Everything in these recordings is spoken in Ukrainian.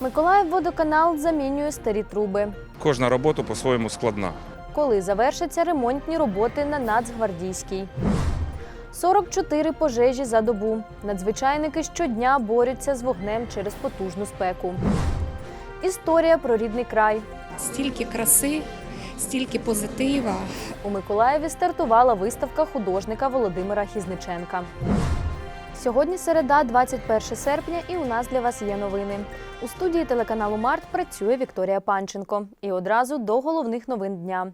Миколаїв водоканал замінює старі труби. Кожна робота по-своєму складна. Коли завершаться ремонтні роботи на Нацгвардійській. 44 пожежі за добу. Надзвичайники щодня борються з вогнем через потужну спеку. Історія про рідний край. Стільки краси, стільки позитива. У Миколаєві стартувала виставка художника Володимира Хізниченка. Сьогодні середа, 21 серпня, і у нас для вас є новини. У студії телеканалу Март працює Вікторія Панченко. І одразу до головних новин дня.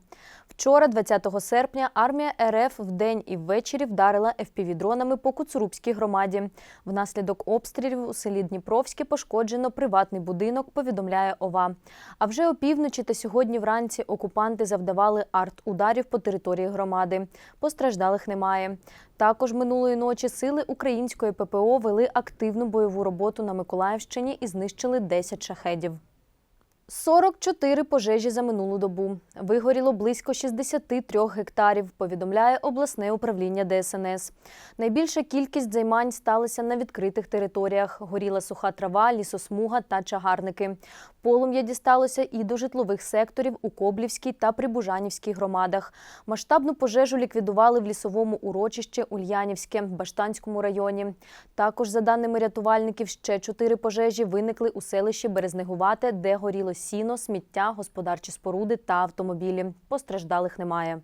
Вчора, 20 серпня, армія РФ вдень і ввечері вдарила ФПВ-дронами по Куцурубській громаді. Внаслідок обстрілів у селі Дніпровське пошкоджено приватний будинок, повідомляє ОВА. А вже опівночі та сьогодні вранці окупанти завдавали арт-ударів по території громади. Постраждалих немає. Також минулої ночі сили української ППО вели активну бойову роботу на Миколаївщині і знищили 10 шахедів. 44 пожежі за минулу добу. Вигоріло близько 63 гектарів, повідомляє обласне управління ДСНС. Найбільша кількість займань сталася на відкритих територіях. Горіла суха трава, лісосмуга та чагарники. Полум'я дісталося і до житлових секторів у Коблівській та Прибужанівській громадах. Масштабну пожежу ліквідували в лісовому урочищі Ульянівське Баштанському районі. Також, за даними рятувальників, ще чотири пожежі виникли у селищі Березнегувате, де горіло сіно, сміття, господарчі споруди та автомобілі. Постраждалих немає.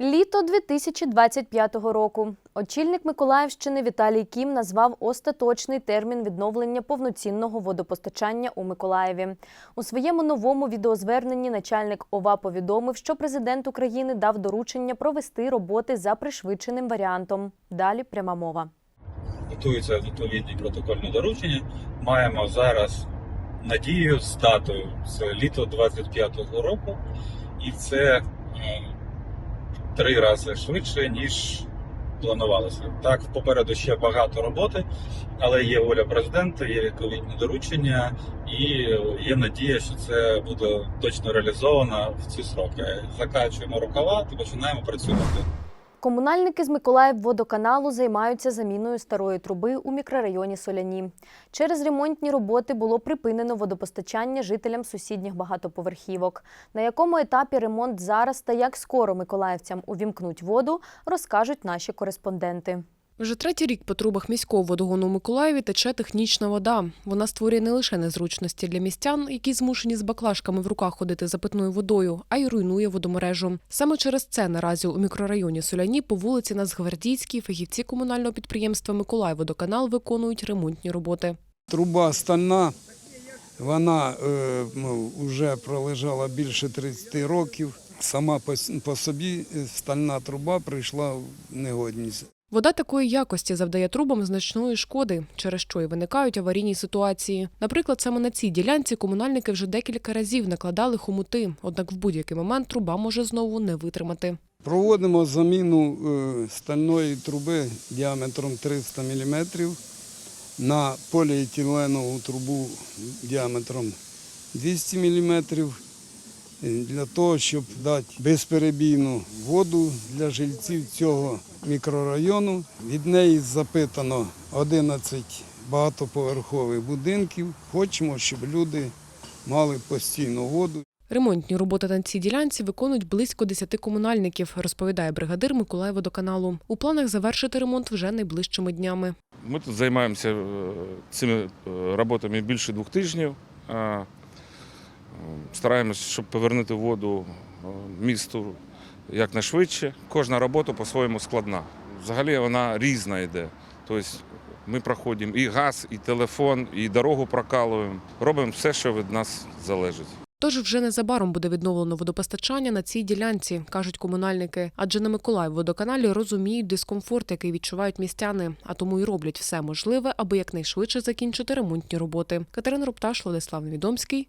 Літо 2025 року. Очільник Миколаївщини Віталій Кім назвав остаточний термін відновлення повноцінного водопостачання у Миколаєві. У своєму новому відеозверненні начальник ОВА повідомив, що президент України дав доручення провести роботи за пришвидшеним варіантом. Далі пряма мова. готуються відповідні протокольні доручення. Маємо зараз надію з датою це літо 25-го року, і це е, три рази швидше, ніж планувалося. Так, попереду ще багато роботи, але є воля президента, є відповідні доручення, і є надія, що це буде точно реалізовано в ці сроки. Закачуємо рукава та починаємо працювати. Комунальники з Миколаївводоканалу займаються заміною старої труби у мікрорайоні Соляні. Через ремонтні роботи було припинено водопостачання жителям сусідніх багатоповерхівок. На якому етапі ремонт зараз та як скоро миколаївцям увімкнуть воду, розкажуть наші кореспонденти. Вже третій рік по трубах міського водогону у Миколаєві тече технічна вода. Вона створює не лише незручності для містян, які змушені з баклажками в руках ходити за питною водою, а й руйнує водомережу. Саме через це наразі у мікрорайоні Соляні по вулиці Нацгвардійській фахівці комунального підприємства Миколаївводоканал виконують ремонтні роботи. Труба стальна, вона е, ну, вже пролежала більше 30 років. Сама по, собі стальна труба прийшла в негодність. Вода такої якості завдає трубам значної шкоди, через що і виникають аварійні ситуації. Наприклад, саме на цій ділянці комунальники вже декілька разів накладали хомути, однак в будь-який момент труба може знову не витримати. Проводимо заміну е, стальної труби діаметром 300 мм на поліетиленову трубу діаметром 200 мм для того, щоб дати безперебійну воду для жильців цього мікрорайону. Від неї запитано 11 багатоповерхових будинків. Хочемо, щоб люди мали постійну воду. Ремонтні роботи на цій ділянці виконують близько 10 комунальників, розповідає бригадир Миколаєводоканалу. У планах завершити ремонт вже найближчими днями. Ми тут займаємося е, цими е, роботами більше двох тижнів. Стараємось, щоб повернути воду е, місту якнайшвидше. Кожна робота по-своєму складна. Взагалі вона різна йде. Тобто ми проходимо і газ, і телефон, і дорогу прокалуємо. Робимо все, що від нас залежить. Тож вже незабаром буде відновлено водопостачання на цій ділянці, кажуть комунальники. Адже на Миколаївводоканалі розуміють дискомфорт, який відчувають містяни, а тому й роблять все можливе, аби якнайшвидше закінчити ремонтні роботи. Катерина Рупташ, Владислав Невідомський.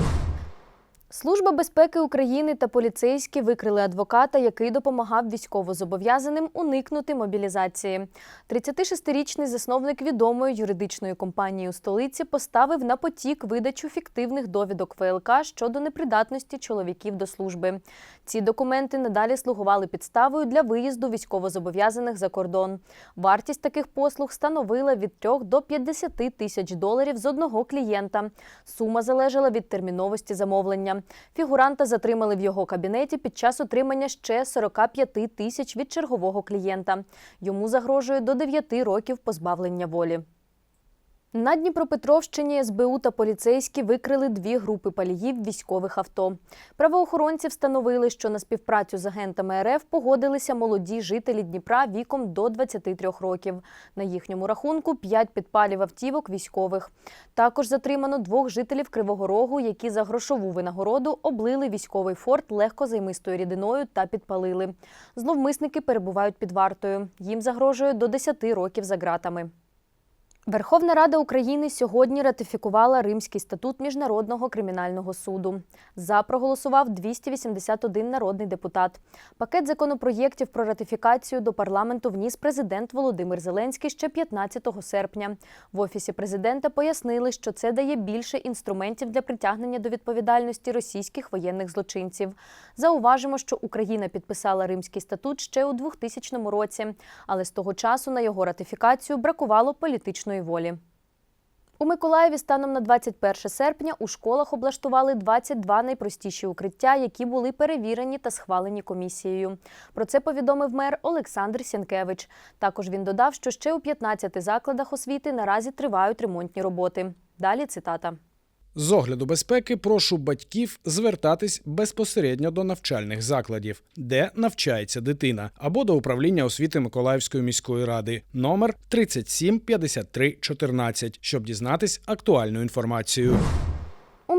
Служба безпеки України та поліцейські викрили адвоката, який допомагав військовозобов'язаним уникнути мобілізації. 36-річний засновник відомої юридичної компанії у столиці поставив на потік видачу фіктивних довідок ВЛК щодо непридатності чоловіків до служби. Ці документи надалі слугували підставою для виїзду військовозобов'язаних за кордон. Вартість таких послуг становила від 3 до 50 тисяч доларів з одного клієнта. Сума залежала від терміновості замовлення. Фігуранта затримали в його кабінеті під час отримання ще 45 тисяч від чергового клієнта. Йому загрожує до 9 років позбавлення волі. На Дніпропетровщині СБУ та поліцейські викрили дві групи паліїв військових авто. Правоохоронці встановили, що на співпрацю з агентами РФ погодилися молоді жителі Дніпра віком до 23 років. На їхньому рахунку 5 підпалів автівок військових. Також затримано двох жителів Кривого Рогу, які за грошову винагороду облили військовий форт легкозаймистою рідиною та підпалили. Зловмисники перебувають під вартою. Їм загрожує до 10 років за ґратами. Верховна Рада України сьогодні ратифікувала Римський статут Міжнародного кримінального суду. За проголосував 281 народний депутат. Пакет законопроєктів про ратифікацію до парламенту вніс президент Володимир Зеленський ще 15 серпня. В офісі президента пояснили, що це дає більше інструментів для притягнення до відповідальності російських воєнних злочинців. Зауважимо, що Україна підписала Римський статут ще у 2000 році, але з того часу на його ратифікацію бракувало політичної волі. У Миколаєві станом на 21 серпня у школах облаштували 22 найпростіші укриття, які були перевірені та схвалені комісією. Про це повідомив мер Олександр Сінкевич. Також він додав, що ще у 15 закладах освіти наразі тривають ремонтні роботи. Далі цитата. З огляду безпеки прошу батьків звертатись безпосередньо до навчальних закладів, де навчається дитина, або до управління освіти Миколаївської міської ради, номер 37 53 14, щоб дізнатись актуальну інформацію.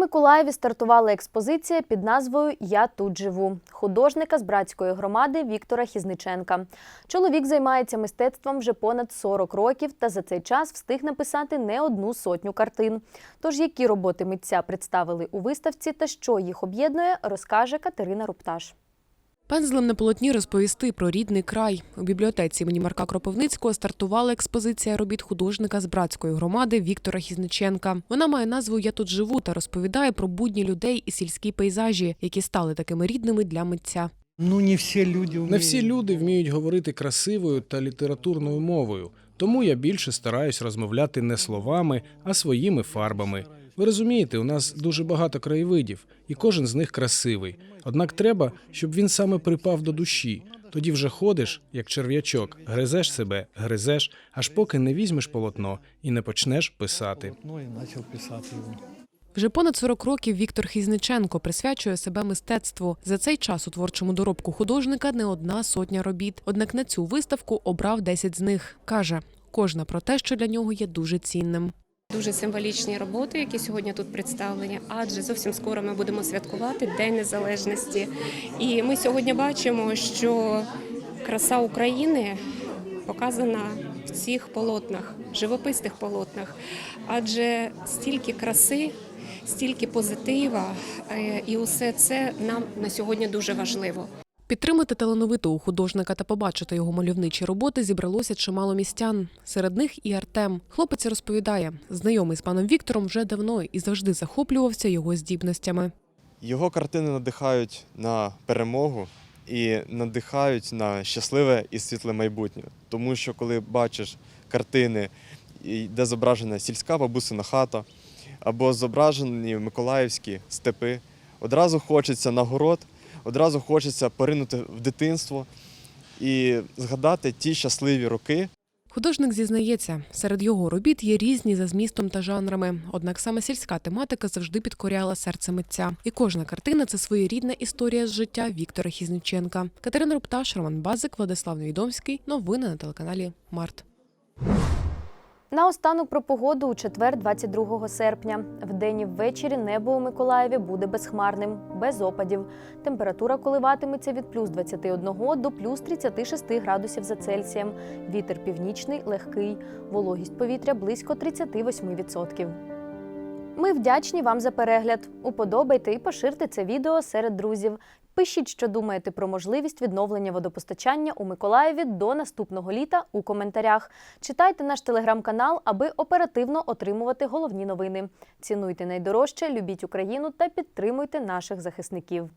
Миколаєві стартувала експозиція під назвою Я тут живу художника з братської громади Віктора Хізниченка. Чоловік займається мистецтвом вже понад 40 років та за цей час встиг написати не одну сотню картин. Тож які роботи митця представили у виставці та що їх об'єднує, розкаже Катерина Рупташ. Пензлем на полотні розповісти про рідний край. У бібліотеці імені Марка Кропивницького стартувала експозиція робіт художника з братської громади Віктора Хізниченка. Вона має назву Я тут живу та розповідає про будні людей і сільські пейзажі, які стали такими рідними для митця. Ну, не всі люди Не всі люди вміють говорити красивою та літературною мовою, тому я більше стараюсь розмовляти не словами, а своїми фарбами. Ви розумієте, у нас дуже багато краєвидів, і кожен з них красивий. Однак треба, щоб він саме припав до душі. Тоді вже ходиш, як черв'ячок, гризеш себе, гризеш, аж поки не візьмеш полотно і не почнеш писати. Вже понад 40 років Віктор Хізниченко присвячує себе мистецтву. За цей час у творчому доробку художника не одна сотня робіт. Однак на цю виставку обрав 10 з них. каже кожна про те, що для нього є дуже цінним. Дуже символічні роботи, які сьогодні тут представлені, адже зовсім скоро ми будемо святкувати День Незалежності. І ми сьогодні бачимо, що краса України показана в цих полотнах, живописних полотнах, адже стільки краси, стільки позитива, е, і усе це нам на сьогодні дуже важливо. Підтримати талановитого художника та побачити його мальовничі роботи зібралося чимало містян. Серед них і Артем. Хлопець розповідає, знайомий з паном Віктором вже давно і завжди захоплювався його здібностями. Його картини надихають на перемогу і надихають на щасливе і світле майбутнє. Тому що коли бачиш картини, де зображена сільська бабусина хата або зображені миколаївські степи, одразу хочеться на город, одразу хочеться поринути в дитинство і згадати ті щасливі роки, Художник зізнається, серед його робіт є різні за змістом та жанрами. Однак саме сільська тематика завжди підкоряла серце митця. І кожна картина це своєрідна історія з життя Віктора Хізниченка. Катерина Рупташ, Роман Базик, Владислав Невідомський. Новини на телеканалі Март. Наостанок про погоду у четвер, 22 серпня. Вдень і ввечері небо у Миколаєві буде безхмарним, без опадів. Температура коливатиметься від плюс 21 до плюс 36 градусів за Цельсієм. Вітер північний легкий. Вологість повітря близько 38%. Ми вдячні вам за перегляд. Уподобайте і поширте це відео серед друзів. Пишіть, що думаєте про можливість відновлення водопостачання у Миколаєві до наступного літа у коментарях. Читайте наш телеграм-канал, аби оперативно отримувати головні новини. Цінуйте найдорожче, любіть Україну та підтримуйте наших захисників.